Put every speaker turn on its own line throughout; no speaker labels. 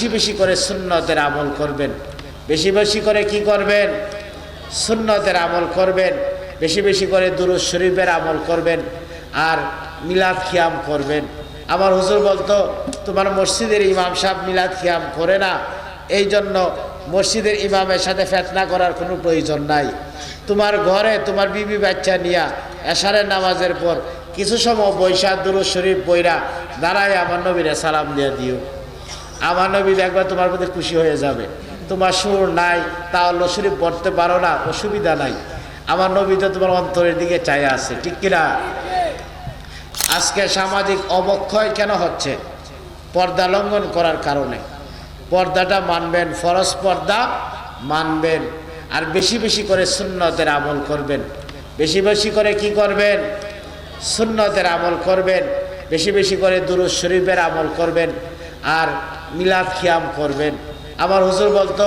বেশি বেশি করে সুন্নতের আমল করবেন। বেশি বেশি করে কি করবেন? সুন্নতের আমল করবেন। বেশি বেশি করে দুরুজ শরীফের আমল করবেন আর মিলাদ খিয়াম করবেন। আমার হুজুর বলতো, তোমার মসজিদের ইমাম সাহেব মিলাদ খিয়াম করে না। এই জন্য মসজিদের ইমামের সাথে ফেতনা করার কোনো প্রয়োজন নাই। তোমার ঘরে তোমার বিবি বাচ্চা নিয়া এশারের নামাজের পর কিছু সময় বৈশাখ দুরুজ শরীফ বইরা দাঁড়ায় আমার নবীরে সালাম দিয়ে দিও। আমার নবী দেখবা তোমার প্রতি খুশি হয়ে যাবে। তোমার সুর নাই তাহলে শরীফ পড়তে পারো না, অসুবিধা নাই। আমার নবী তো তোমার অন্তরের দিকে চাই আছে, ঠিক কিনা? আজকে সামাজিক অবক্ষয় কেন হচ্ছে? পর্দা লঙ্ঘন করার কারণে। পর্দাটা মানবেন, ফরজ পর্দা মানবেন। আর বেশি বেশি করে সুন্নতের আমল করবেন। বেশি বেশি করে কি করবেন? সুন্নতের আমল করবেন। বেশি বেশি করে দুরুজ শরীফের আমল করবেন। আর মিলাদ খিয়াম করবেন। আমার হুজুর বলতো,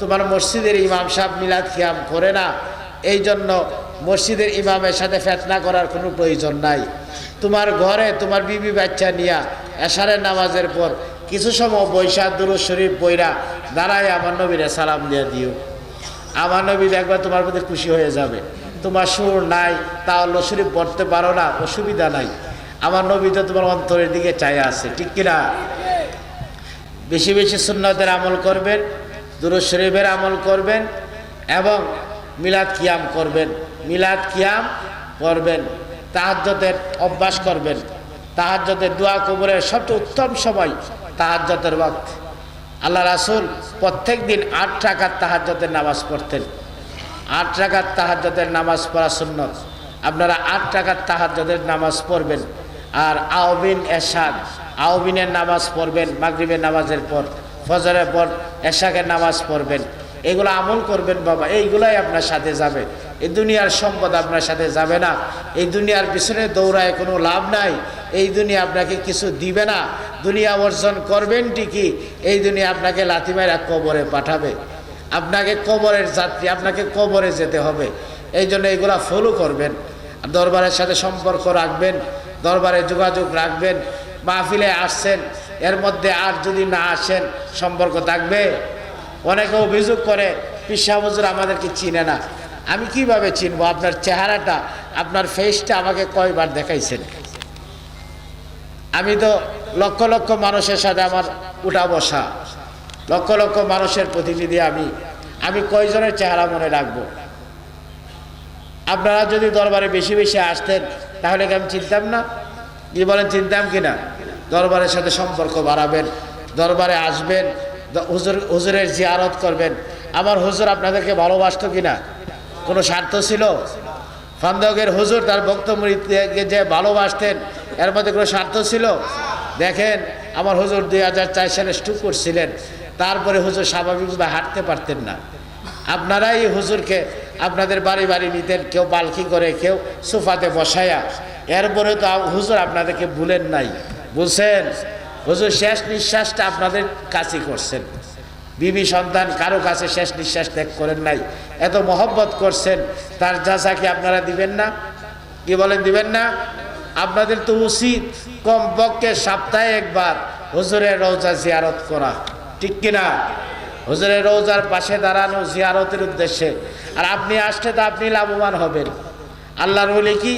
তোমার মসজিদের ইমাম সাহেব মিলাদ খিয়াম করে না। এই জন্য মসজিদের ইমামের সাথে ফেতনা করার কোনো প্রয়োজন নাই। তোমার ঘরে তোমার বিবি বাচ্চা নিয়া এশারের নামাজের পর কিছু সময় বৈশাখ দুরু শরীফ বইরা দাঁড়ায় আমার নবীরে সালাম দিয়ে দিও। আমার নবী দেখবা তোমার প্রতি খুশি হয়ে যাবে। তোমার সুর নাই, তাহলে শরীফ পড়তে পারো না, অসুবিধা নাই। আমার নবী তো তোমার অন্তরের দিকে চাই আছে, ঠিক কিনা? বেশি বেশি সুন্নতের আমল করবেন দুরুজ শরীফের আমল করবেন এবং মিলাদ কিয়াম করবেন। মিলাদ কিয়াম করবেন তাহাজ্যতের অভ্যাস করবেন। তাহাজ্যতের দোয়া কবরের সবচেয়ে উত্তম সময় তাহাজ্যতের বক্ত আল্লাহ রাসুল প্রত্যেক দিন আট টাকার তাহাজ্যতের নামাজ পড়তেন। আট টাকার তাহাজ্যতের নামাজ পড়া সুন্নত। আপনারা আট টাকার তাহাজ্যতের নামাজ পড়বেন। আর আওবিন এরশাদ আওবিনের নামাজ পড়বেন, মাগরিবের নামাজের পর, ফজরের পর, এশাকের নামাজ পড়বেন। এগুলো আমল করবেন বাবা, এইগুলাই আপনার সাথে যাবে। এই দুনিয়ার সম্পদ আপনার সাথে যাবে না। এই দুনিয়ার পিছনে দৌড়ায় কোনো লাভ নাই। এই দুনিয়া আপনাকে কিছু দিবে না। দুনিয়া অর্জন করবেন ঠিকই, এই দুনিয়া আপনাকে লাথিমাইরা কবরে পাঠাবে। আপনাকে কবরের যাত্রী, আপনাকে কবরে যেতে হবে। এই জন্য এগুলা ফলো করবেন। দরবারের সাথে সম্পর্ক রাখবেন, দরবারে যোগাযোগ রাখবেন। মাহফিলে আসছেন, এর মধ্যে আর যদি না আসেন, সম্পর্ক থাকবে? অনেকে অভিযোগ করে পিসা আমাদেরকে চিনে না। আমি কীভাবে চিনবো? আপনার চেহারাটা, আপনার ফেসটা আমাকে কয়বার দেখাইছেন? আমি তো লক্ষ লক্ষ মানুষের সাথে আমার উঠা বসা। লক্ষ লক্ষ মানুষের প্রতিনিধি আমি। আমি কয়জনের চেহারা মনে রাখব? আপনারা যদি দরবারে বেশি বেশি আসতেন, তাহলে কি আমি চিনতাম না? কি বলেন, চিনতাম কি না দরবারের সাথে সম্পর্ক বাড়াবেন, দরবারে আসবেন হুজুর, হুজুরের জিয়ারত করবেন। আমার হুজুর আপনাদেরকে ভালোবাসতো কি না কোনো স্বার্থ ছিল? ফান্দকের হুজুর তার বক্তব্যকে যে ভালোবাসতেন, এর মধ্যে কোনো স্বার্থ ছিল? দেখেন, আমার হুজুর দুই হাজার চার সালে স্টুক করছিলেন তারপরে হুজুর স্বাভাবিকভাবে হাঁটতে পারতেন না। আপনারাই হুজুরকে আপনাদের বাড়ি বাড়ি নিতেন, কেউ পালকি করে, কেউ সোফাতে বসায়া। এরপরে তো হুজুর আপনাদেরকে ভুলেন নাই। বুঝছেন? হুজুর, শেষ নিঃশ্বাসটা আপনাদের কাছে করছেন। বিবি সন্তান কারও কাছে শেষ নিঃশ্বাস ত্যাগ করেন নাই। এত মহব্বত করছেন, তার যাচা কি আপনারা দিবেন না? কি বলেন, দিবেন না? আপনাদের তো উচিত কমপক্ষে সপ্তাহে একবার হুজুরের রোজা জিয়ারত করা। ঠিক কিনা? হুজুরের রোজার পাশে দাঁড়ানো জিয়ারতের উদ্দেশ্যে। আর আপনি আসলে তো আপনি লাভবান হবেন। আল্লাহর বলে কি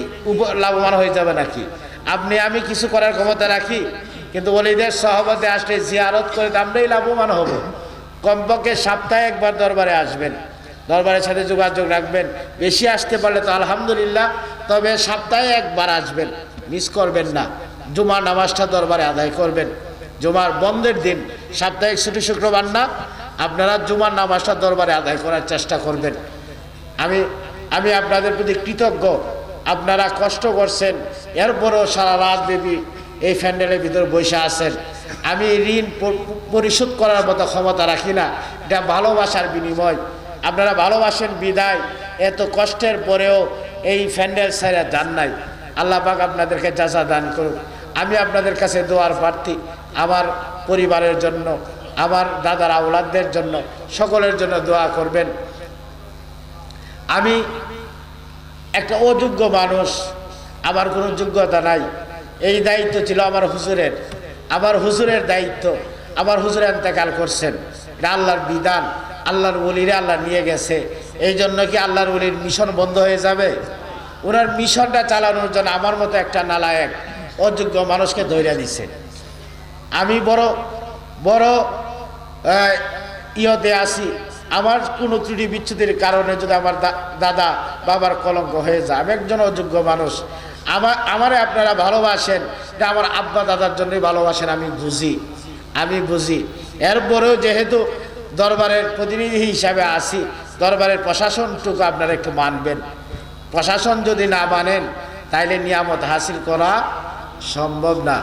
লাভবান হয়ে যাবে নাকি? আপনি, আমি কিছু করার ক্ষমতা রাখি, কিন্তু ওলিদের সহবতে আসলে জিয়ারত করে আমরাই লাভবান হব। কমপক্ষে সপ্তাহে একবার দরবারে আসবেন, দরবারের সাথে যোগাযোগ রাখবেন, বেশি আসতে পারলে তো আলহামদুলিল্লাহ, তবে সপ্তাহে একবার আসবেন, মিস করবেন না। জুমার নামাজটা দরবারে আদায় করবেন। জুমার বন্ধের দিন, সাপ্তাহিক ছুটি শুক্রবার না, আপনারা জুমার নামাজটা দরবারে আদায় করার চেষ্টা করবেন। আমি আমি আপনাদের প্রতি কৃতজ্ঞ। আপনারা কষ্ট করছেন, এরপরও সারা রাত ব্যাপী এই প্যান্ডেলের ভিতরে বসে আছেন। আমি ঋণ পরিশোধ করার মতো ক্ষমতা রাখি না, এটা ভালোবাসার বিনিময়। আপনারা ভালোবাসেন, বিদায়। এত কষ্টের পরেও এই প্যান্ডেল সাইরা যান নাই। আল্লাহ পাক আপনাদেরকে যাচা দান করুন আমি আপনাদের কাছে দোয়ার প্রার্থী, আমার পরিবারের জন্য, আমার দাদার আওলাদদের জন্য, সকলের জন্য দোয়া করবেন। আমি একটা অযোগ্য মানুষ, আমার কোনো যোগ্যতা নাই। এই দায়িত্ব ছিল আমার হুজুরের। আমার হুজুরের দায়িত্ব, আমার হুজুর এন্তেকাল করছেন। এটা আল্লাহর বিধান, আল্লাহর ওলিরে আল্লাহ নিয়ে গেছে। এই জন্য কি আল্লাহর ওলির মিশন বন্ধ হয়ে যাবে? ওনার মিশনটা চালানোর জন্য আমার মতো একটা নালায়ক, অযোগ্য মানুষকে ধৈর্য দিছে। আমি বড় বড় ইয়তে আসি আমার কোনো ত্রুটি বিচ্ছুতির কারণে যদি আমার দাদা বাবার কলঙ্ক হয়ে যায়, আমি একজন অযোগ্য মানুষ। আমার আমারে আপনারা ভালোবাসেন এটা আমার আব্বা দাদার জন্যই ভালোবাসেন, আমি বুঝি আমি বুঝি। এরপরেও যেহেতু দরবারের প্রতিনিধি হিসাবে আসি দরবারের প্রশাসনটুকু আপনারা একটু মানবেন। প্রশাসন যদি না মানেন, তাইলে নিয়ামত হাসিল করা সম্ভব না।